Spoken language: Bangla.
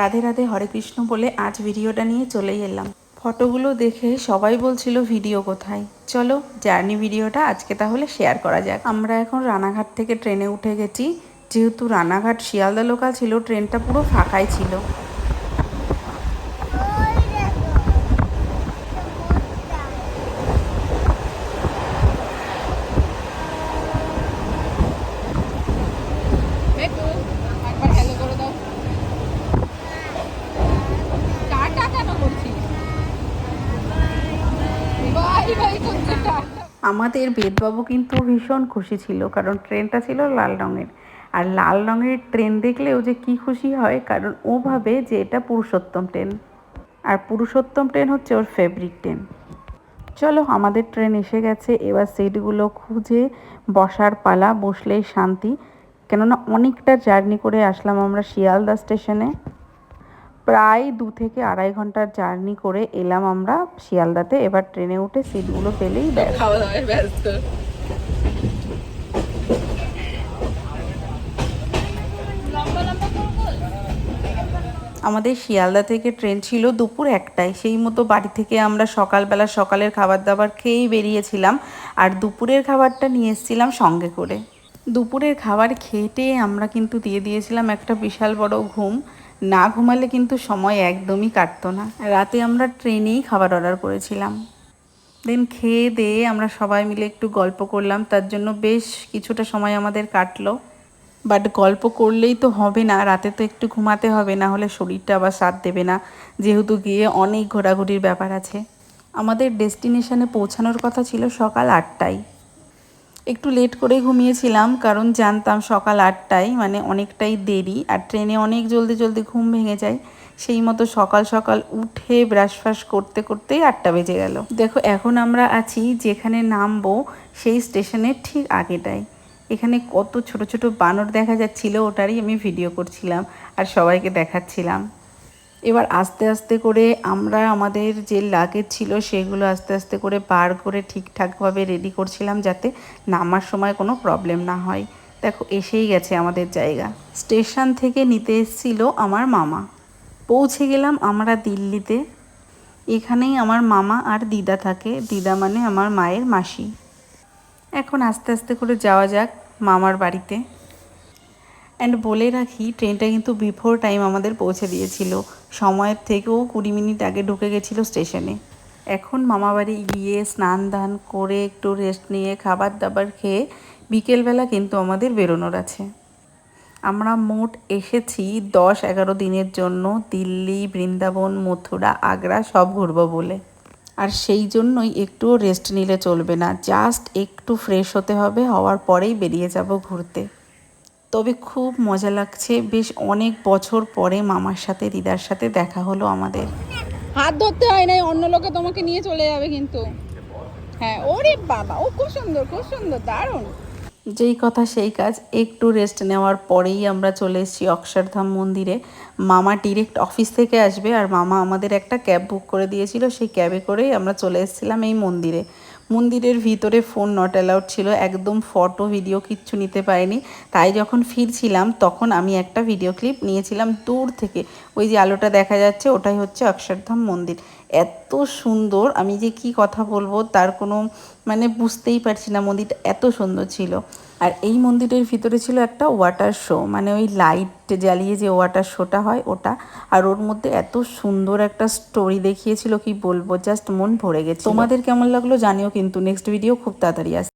রাধে রাধে হরে কৃষ্ণ বলে আজ ভিডিওটা নিয়ে চলেই এলাম। ফটোগুলো দেখে সবাই বলছিল ভিডিও কোথায়। চলো জার্নি ভিডিওটা আজকে তাহলে শেয়ার করা যাক। আমরা এখন রানাঘাট থেকে ট্রেনে উঠে গেছি। যেহেতু রানাঘাট শিয়ালদা লোকাল ছিল, ট্রেনটা পুরো ফাঁকাই ছিল। আমাদের বেদবাবু কিন্তু ভীষণ খুশি ছিল, কারণ ট্রেনটা ছিল লাল রঙের। আর লাল রঙের ট্রেন দেখলেও যে কি খুশি হয়, কারণ ও ভাবে যে এটা পুরুষোত্তম ট্রেন। আর পুরুষোত্তম ট্রেন হচ্ছে ওর ফেভারিট ট্রেন। চলো, আমাদের ট্রেন এসে গেছে, এবার সিটগুলো খুঁজে বসার পালা, বসলেই শান্তি। কেননা অনেকটা জার্নি করে আসলাম আমরা শিয়ালদা স্টেশনে। প্রায় দু থেকে আড়াই ঘণ্টার জার্নি করে এলাম আমরা শিয়ালদাতে। এবার ট্রেনে উঠে সিটগুলো পেলেই ব্যাস খাওয়া দাওয়ায় ব্যস্ত। আমাদের শিয়ালদা থেকে ট্রেন ছিল দুপুর একটায়। সেই মতো বাড়ি থেকে আমরা সকালবেলা সকালের খাবার দাবার খেয়েই বেরিয়েছিলাম আর দুপুরের খাবারটা নিয়ে এসেছিলাম সঙ্গে করে। দুপুরের খাবার খেটে আমরা কিন্তু দিয়ে দিয়েছিলাম একটা বিশাল বড় ঘুম। না ঘুমালে কিন্তু সময় একদমই কাটতো না। রাতে আমরা ট্রেনেই খাবার অর্ডার করেছিলাম। দেন খেয়ে দিয়ে আমরা সবাই মিলে একটু গল্প করলাম। তার জন্য বেশ কিছুটা সময় আমাদের কাটলো। বাট গল্প করলেই তো হবে না। রাতে তো একটু ঘুমাতে হবে, না হলে শরীরটা আবার সাথ দেবে না। যেহেতু গিয়ে অনেক ঘোরাঘুরির ব্যাপার আছে। আমাদের ডেস্টিনেশনে পৌঁছানোর কথা ছিল সকাল আটটায়। একটু লেট করে ঘুমিয়েছিলাম, কারণ জানতাম সকাল আটটায় মানে অনেকটাই দেরি, আর ট্রেনে অনেক জলদি জলদি ঘুম ভেঙে যায়। সেই মতো সকাল সকাল উঠে ব্রাশ ফ্রাশ করতে করতেই আটটা বেজে গেল। দেখো, এখন আমরা আছি যেখানে নামবো, সেই স্টেশনের ঠিক আগেটায়। এখানে কত ছোট ছোট বানর দেখা যাচ্ছিল, ওটারই আমি ভিডিও করছিলাম, আর সবাইকে দেখাচ্ছিলাম। এবার আস্তে আস্তে করে আমরা আমাদের যে লাগেজ ছিল সেগুলো আস্তে আস্তে করে বার করে ঠিকঠাকভাবে রেডি করছিলাম যাতে নামার সময় কোনো প্রবলেম না হয়। দেখো, এসেই গেছে আমাদের জায়গা। স্টেশন থেকে নিতে এসেছিল আমার মামা। পৌঁছে গেলাম আমরা দিল্লিতে। এখানেই আমার মামা আর দিদা থাকে। দিদা মানে আমার মায়ের মাসি। এখন আস্তে আস্তে করে যাওয়া যাক মামার বাড়িতে। অ্যান্ড বলে রাখি ট্রেনটা কিন্তু বিফোর টাইম আমাদের পৌঁছে দিয়েছিল। সময়ের থেকেও কুড়ি মিনিট আগে ঢুকে গেছিল স্টেশনে এখন মামাবাড়ি গিয়ে স্নান দান করে একটু রেস্ট নিয়ে খাবার দাবার খেয়ে বিকেলবেলা কিন্তু আমাদের বেরোনোর আছে। আমরা মোট এসেছি দশ এগারো দিনের জন্য দিল্লি, বৃন্দাবন, মথুরা, আগ্রা সব ঘুরবো বলে। আর সেই জন্যই একটুও রেস্ট নিলে চলবে না। জাস্ট একটু ফ্রেশ হতে হবে, হওয়ার পরেই বেরিয়ে যাব ঘুরতে। তবে খুব মজা লাগছে। বেশ অনেক বছর পরে মামার সাথে দিদার সাথে দেখা হলো আমাদের। হাত ধরতে হয় নাই অন্য লোকে তোমাকে নিয়ে চলে যাবে কিন্তু। হ্যাঁ ওরে বাবা ও খুব সুন্দর খুব সুন্দর দারুণ। যেই কথা সেই কাজ একটু রেস্ট নেওয়ার পরেই আমরা চলে এসেছি অক্ষরধাম মন্দিরে। মামা ডিরেক্ট অফিস থেকে আসবে আর মামা আমাদের একটা ক্যাব বুক করে দিয়েছিল সেই ক্যাবে করেই আমরা চলে এসেছিলাম এই মন্দিরে। মন্দিরের ভিতরে ফোন নট অ্যালাউড ছিল, একদম ফটো ভিডিও কিচ্ছু নিতে পারিনি। তাই যখন ফিরছিলাম, তখন আমি একটা ভিডিও ক্লিপ নিয়েছিলাম দূর থেকে। ওই যে আলোটা দেখা যাচ্ছে, ওটাই হচ্ছে অক্ষরধাম মন্দির। এত সুন্দর, আমি যে কি কথা বলব, তার কোনো মানে বুঝতেই পারছি না, মন্দিরটা এত সুন্দর ছিল। আর এই মন্দিরের ভিতরে ছিল একটা ওয়াটার শো মানে ওই লাইট জ্বালিয়ে যে ওয়াটার শোটা হয় ওটা। আর ওর মধ্যে এত সুন্দর একটা স্টোরি দেখিয়েছিল, কি বলব? জাস্ট মন ভরে গেছে তোমাদের কেমন লাগল জানিও কিন্তু নেক্সট ভিডিও খুব তাড়াতাড়ি আসছে